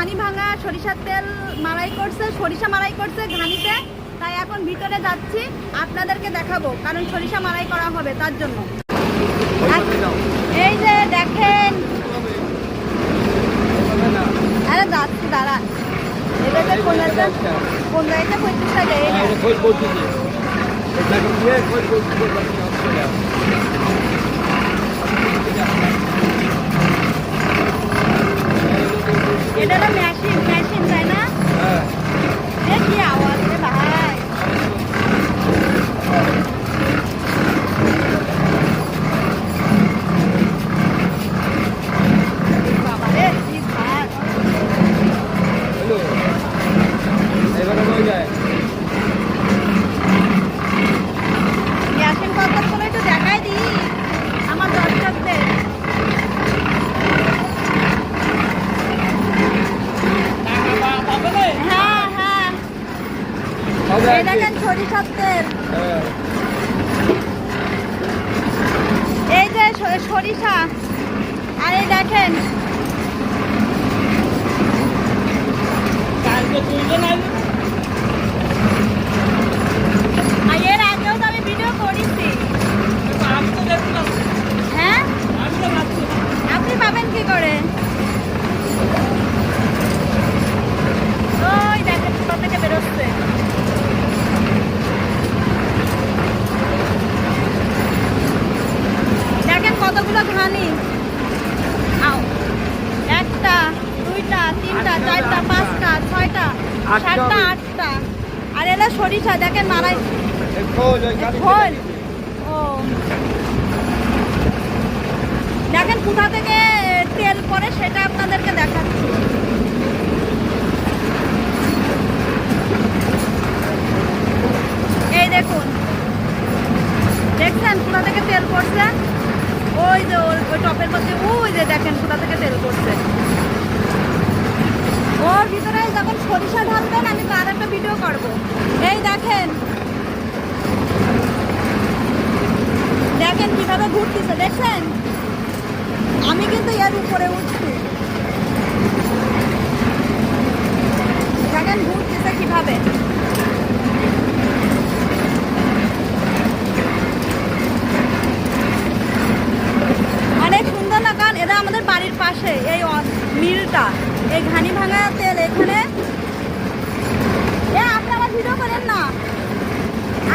ঘানি ভাঙা সরিষার তেল মারাই করছে, সরিষা মারাই করছে ঘানিতে। তাই এখন ভিতরে যাচ্ছি, আপনাদেরকে দেখাবো, কারণ সরিষা মারাই করা হবে তার জন্য। এই যে দেখেন। আরে যাচ্ছি দাঁড়া এটা যে কোন জায়গাটা কোন জায়গাটা পঁয়ত্রিশ টাকা এই না। এটা হলো মেশিন মেশিন তাই না এ কি আওয়াজ রে ভাই বাবা রে কি ভাত মেশিন কত করে একটু দেখাই দি আমার দর্শকদের হ্যাঁ হ্যাঁ এই দেখেন সরিষার তেল। এই যে সরিষা। আর দেখেন আর এর আগেও তো আমি ভিডিও করেছি হ্যাঁ আপনি পাবেন কি করে ওই দেখেন কোথা থেকে বেরোচ্ছে দেখেন কতগুলো ঘানি আও একটা দুইটা তিনটা চারটা পাঁচটা ছয়টা আটটা সাতটা। আটটা। আর এলা সরিষা দেখেন মারাই খোল ও। দেখেন কোথা থেকে তেল পরে সেটা আপনাদেরকে দেখাচ্ছি। এই দেখুন। দেখছেন কোথা থেকে তেল পড়ছে? ওই যে ওই ওই টপের মধ্যে ওই যে দেখেন কোথা থেকে তেল পড়ছে। ওর ভিতরে যখন সরিষা ঢালবেন, আমি তার একটা ভিডিও করব। এই দেখেন। দেখেন কীভাবে ঘুরতেছে, দেখছেন? আমি কিন্তু এর উপরে উঠছি। দেখেন ঘুরতেছে কীভাবে। অনেক সুন্দর না, কারণ এটা আমাদের বাড়ির পাশে, এই মিলটা। এই ঘানি ভাঙা তেল এখানে। এ, আপনি আমার ভিডিও করেন না।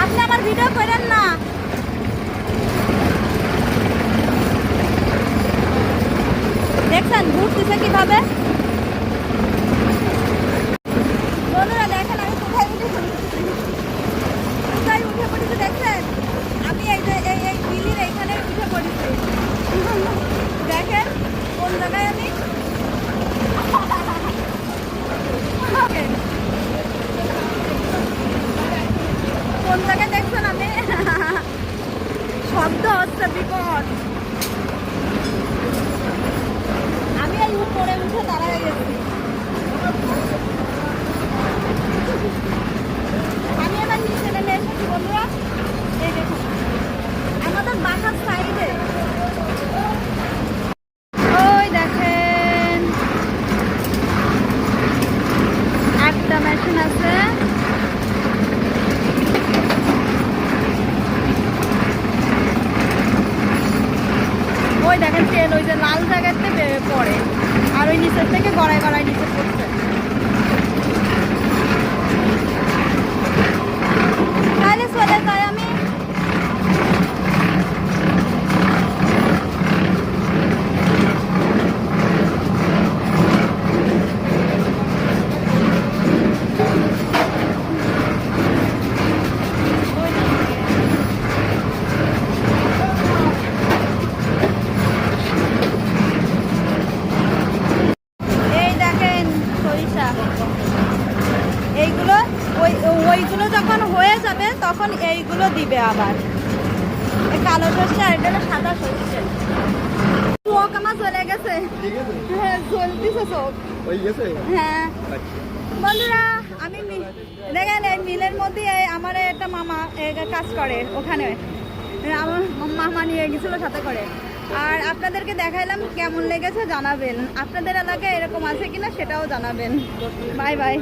আপনি আমার ভিডিও করেন না। দেখছেন? ঘুরতেছে কীভাবে বন্ধুরা দেখেন আমি কোথায় উঠে পড়েছি কোথায় উঠে পড়েছি দেখছেন আমি এই যে এই এই বিলির এইখানে উঠে পড়েছি দেখেন কোন জায়গায় আমি কোন জায়গায় দেখছেন আমি শব্দ হচ্ছে বিকট। আমি এই উপরে উঠে দাঁড়ায় গেছি। আমি এবার নিচে নেমে এসেছি, বন্ধুরা। এই দেখুন, আমাদের বাসার সাইডে। ওই দেখেন। একটা মেশিন আছে ওই দেখেন ওই যে লাল জায়গাতে পড়ে। আর ওই নিচের থেকে গড়ায় গড়ায় নিচে পড়ছে। ওইগুলো যখন হয়ে যাবে তখন এইগুলো দিবে আবার। কালো সরষে আর এটা সাদা সরষে। চোখ আমার চলে গেছে। হ্যাঁ জ্বলতেছে চোখ হ্যাঁ বন্ধুরা আমি দেখেন এই মিলের মধ্যে আমার একটা মামা কাজ করে ওখানে। আমার মামা নিয়ে গেছিল সাথে করে। আর আপনাদেরকে দেখাইলাম কেমন লেগেছে জানাবেন। আপনাদের এলাকায় এরকম আছে কিনা সেটাও জানাবেন। Bye bye.